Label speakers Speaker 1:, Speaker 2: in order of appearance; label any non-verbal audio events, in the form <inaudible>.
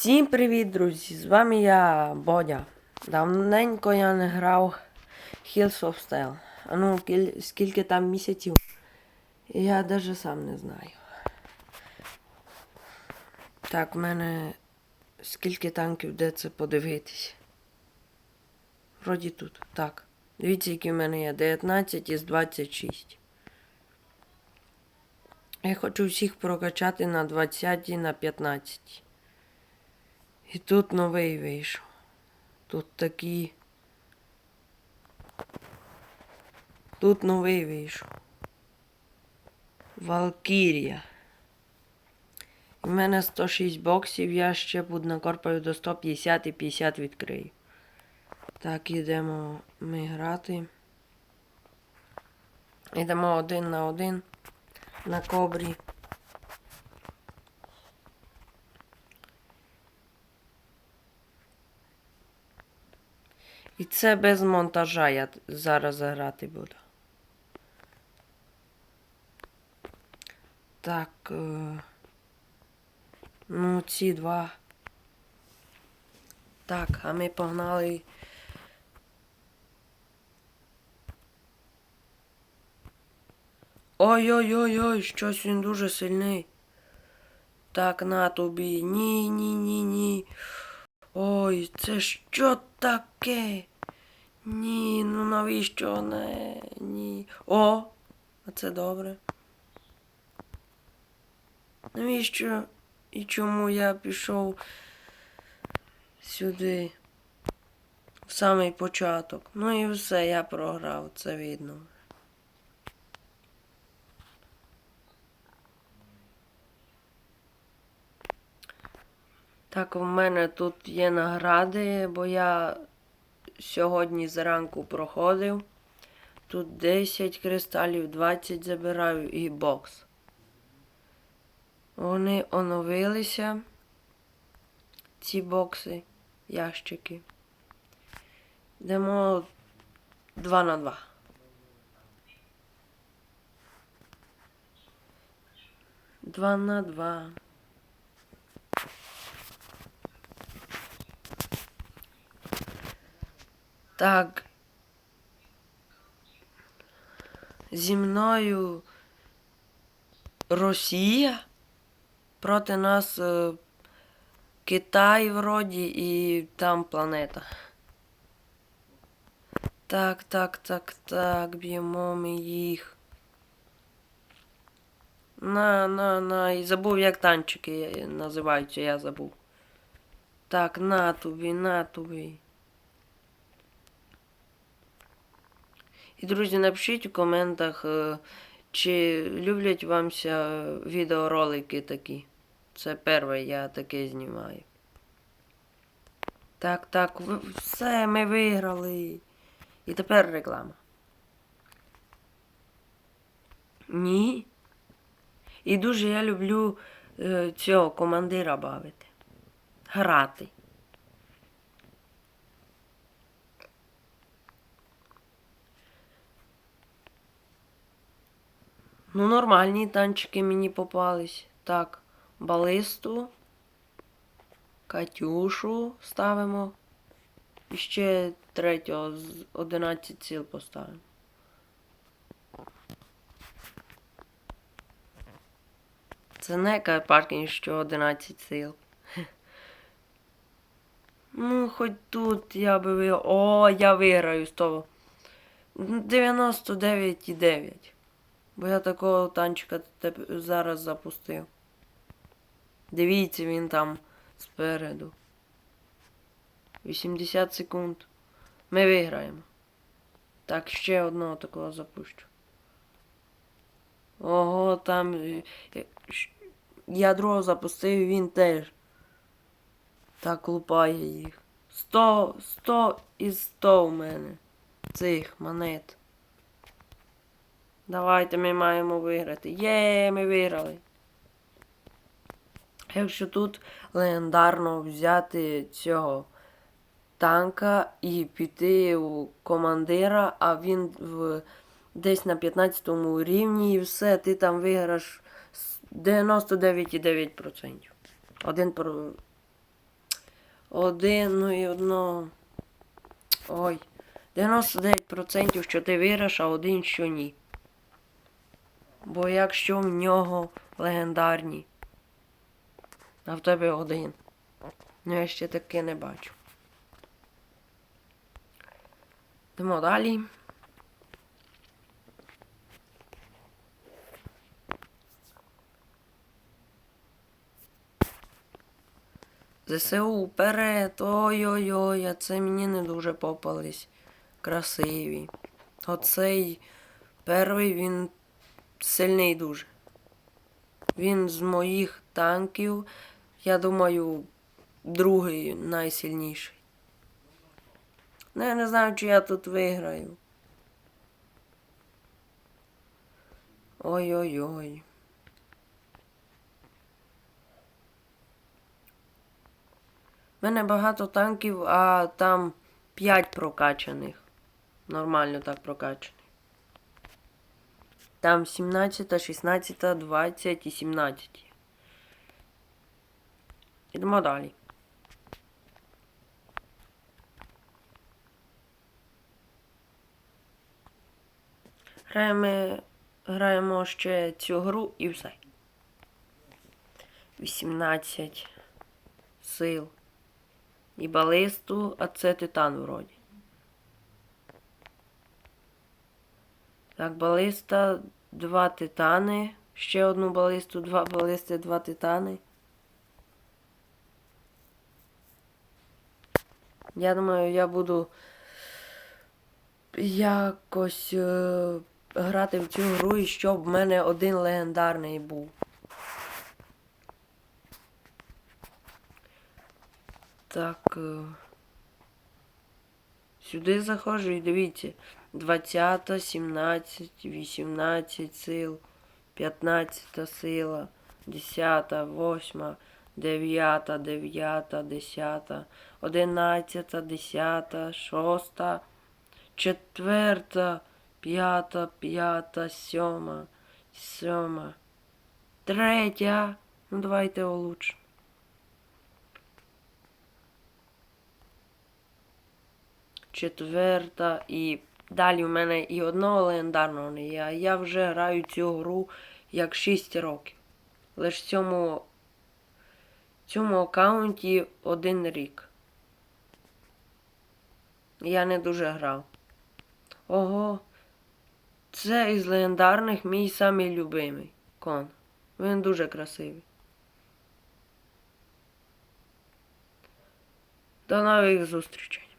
Speaker 1: Всім привіт, друзі! З вами я, Бодя. Давненько я не грав Hills of Steel. А ну, скільки там місяців, я навіть сам не знаю. Так, в мене скільки танків, де це подивитись. Вроді тут. Так. Дивіться, які в мене є. 19 із 26. Я хочу всіх прокачати на 20 і на 15. І тут новий вийшов. Тут такі. Тут новий вийшов. Валкірія. У мене 106 боксів, я ще буду накорпаю до 150 і 50 відкрию. Так, ідемо ми грати. Йдемо один на один на кобрі. І це без монтажа я зараз грати буду. Так. Е... Ну, ці два. Так, а ми погнали. Ой-ой-ой-ой, щось він дуже сильний. Так, на тобі. Ні, ні, ні, ні. Ой, це що таке? Ні, ну навіщо не? Ні. О! А це добре. Навіщо і чому я пішов сюди? В самий початок. Ну і все, я програв, це видно. Так, в мене тут є награди, бо я сьогодні зранку проходив. Тут 10 кристалів, 20 забираю і бокс. Вони оновилися. Ці бокси, ящики. Йдемо 2 на 2. Два на два. Так. Зі мною Росія проти нас е, Китай вроді і там планета. Так, так, так, так, б'ємо ми їх. На, на, на. І забув, як танчики називаються, я забув. Так, на тобі, на тобі. І, друзі, напишіть у коментах, е, чи люблять вамся відеоролики такі. Це перше, я таке знімаю. Так, так, все, ми виграли. І тепер реклама. Ні. І дуже я люблю е, цього командира бавити. Грати. Ну, нормальні танчики мені попались. Так, балисту, Катюшу ставимо. І ще третього з 11 ціл поставимо. Це не паркінг, що 11 сил. <laughs> Ну, хоч тут я би. О, я виграю з того. 99,9. Бо я такого танчика зараз запустив. Дивіться, він там спереду. 80 секунд. Ми виграємо. Так, ще одного такого запущу. Ого, там. е, е, Я другого запустив, і він теж. Так лупає їх. 100, 100 із 100 у мене. Цих монет. Давайте ми маємо виграти. Є, ми виграли. Якщо тут легендарно взяти цього танка і піти у командира, а він в, десь на 15 рівні і все, ти там виграш 99,9%. Один про один, ну і одного. Ой. 99% що ти виграш, а один що ні. Бо якщо в нього легендарні, а в тебе один. Ну я ще таке не бачу. Йдемо далі. ЗСУ вперед. Ой-ой-ой, а це мені не дуже попались. Красиві. Оцей перший він сильний дуже. Він з моїх танків, я думаю, другий найсильніший. Ну, я не знаю, чи я тут виграю. Ой-ой-ой. У мене багато танків, а там 5 прокачаних. Нормально так прокачаних. Там 17, 16, 20 і 17. Ідемо далі. Граємо, граємо ще цю гру і все. 18 сил. І балисту, а це титан вроді. Так, балиста, два титани. Ще одну балисту, два балисти, два титани. Я думаю, я буду якось е, грати в цю гру, і щоб в мене один легендарний був. Так. е, Сюди заходжу і дивіться. 20, 17, 18 сил, 15 сила, 10, 8, 9, 9, 10, 11, 10, 6, 4, 5, 5, 7, 7, 3. Ну давайте улучшимо. четверта і далі в мене і одного легендарного не є. Я вже граю цю гру як 6 років. Лише в цьому, цьому аккаунті один рік. Я не дуже грав. Ого. Це із легендарних мій самий любимий кон. Він дуже красивий. До нових зустрічей.